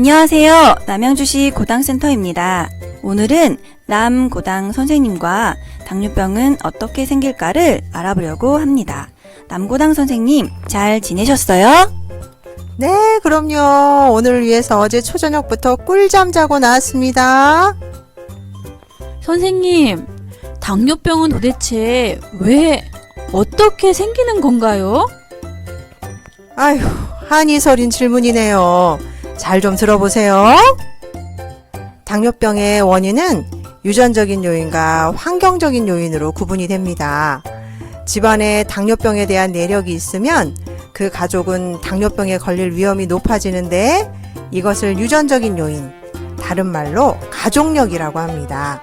안녕하세요. 남양주시 고당센터입니다. 오늘은 남고당 선생님과 당뇨병은 어떻게 생길까를 알아보려고 합니다. 남고당 선생님, 잘 지내셨어요? 네, 그럼요. 오늘을 위해서 어제 초저녁부터 꿀잠 자고 나왔습니다. 선생님, 당뇨병은 도대체 왜, 어떻게 생기는 건가요? 아휴, 한이 서린 질문이네요. 잘 좀 들어보세요. 당뇨병의 원인은 유전적인 요인과 환경적인 요인으로 구분이 됩니다. 집안에 당뇨병에 대한 내력이 있으면 그 가족은 당뇨병에 걸릴 위험이 높아지는데 이것을 유전적인 요인, 다른 말로 가족력이라고 합니다.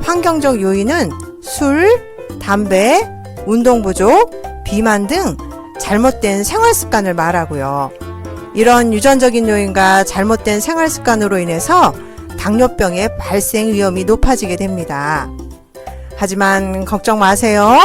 환경적 요인은 술, 담배, 운동 부족, 비만 등 잘못된 생활 습관을 말하고요. 이런 유전적인 요인과 잘못된 생활 습관으로 인해서 당뇨병의 발생 위험이 높아지게 됩니다. 하지만 걱정 마세요.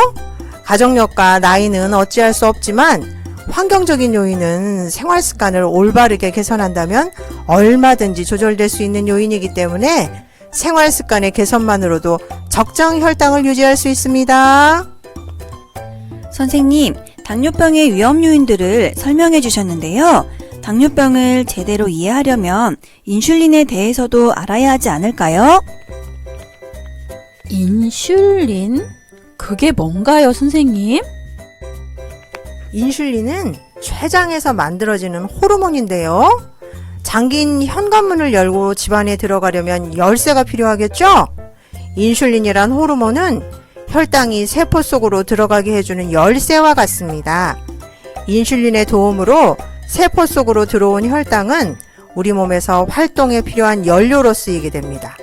가족력과 나이는 어찌할 수 없지만 환경적인 요인은 생활 습관을 올바르게 개선한다면 얼마든지 조절될 수 있는 요인이기 때문에 생활 습관의 개선만으로도 적정 혈당을 유지할 수 있습니다. 선생님, 당뇨병의 위험 요인들을 설명해 주셨는데요. 당뇨병을 제대로 이해하려면 인슐린에 대해서도 알아야 하지 않을까요? 인슐린? 그게 뭔가요, 선생님? 인슐린은 췌장에서 만들어지는 호르몬인데요. 잠긴 현관문을 열고 집안에 들어가려면 열쇠가 필요하겠죠? 인슐린이란 호르몬은 혈당이 세포 속으로 들어가게 해주는 열쇠와 같습니다. 인슐린의 도움으로 세포 속으로 들어온 혈당은 우리 몸에서 활동에 필요한 연료로 쓰이게 됩니다.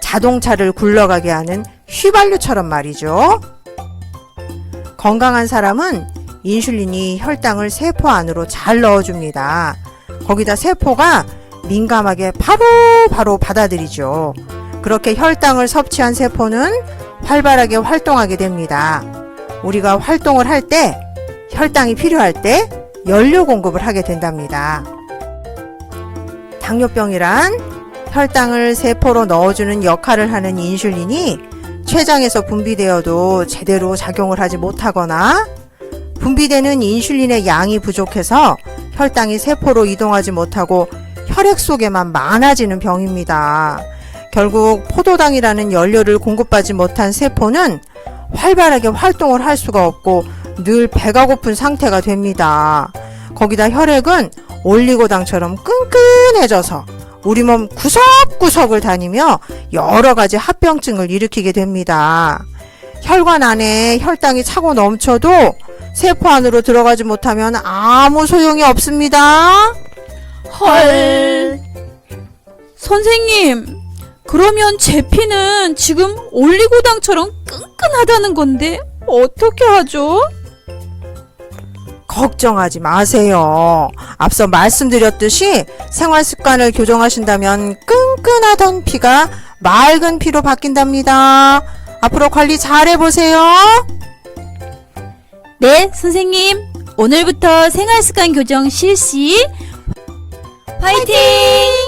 자동차를 굴러가게 하는 휘발유처럼 말이죠. 건강한 사람은 인슐린이 혈당을 세포 안으로 잘 넣어줍니다. 거기다 세포가 민감하게 바로바로 바로 받아들이죠. 그렇게 혈당을 섭취한 세포는 활발하게 활동하게 됩니다. 우리가 활동을 할 때, 혈당이 필요할 때 연료 공급을 하게 된답니다. 당뇨병이란 혈당을 세포로 넣어주는 역할을 하는 인슐린이 췌장에서 분비되어도 제대로 작용을 하지 못하거나 분비되는 인슐린의 양이 부족해서 혈당이 세포로 이동하지 못하고 혈액 속에만 많아지는 병입니다. 결국 포도당이라는 연료를 공급받지 못한 세포는 활발하게 활동을 할 수가 없고 늘 배가 고픈 상태가 됩니다. 거기다 혈액은 올리고당처럼 끈끈해져서 우리 몸 구석구석을 다니며 여러 가지 합병증을 일으키게 됩니다. 혈관 안에 혈당이 차고 넘쳐도 세포 안으로 들어가지 못하면 아무 소용이 없습니다. 헐. 선생님, 그러면 제 피는 지금 올리고당처럼 끈끈하다는 건데, 어떻게 하죠? 걱정하지 마세요. 앞서 말씀드렸듯이 생활 습관을 교정하신다면 끈끈하던 피가 맑은 피로 바뀐답니다. 앞으로 관리 잘 해보세요. 네, 선생님. 오늘부터 생활 습관 교정 실시. 화이팅!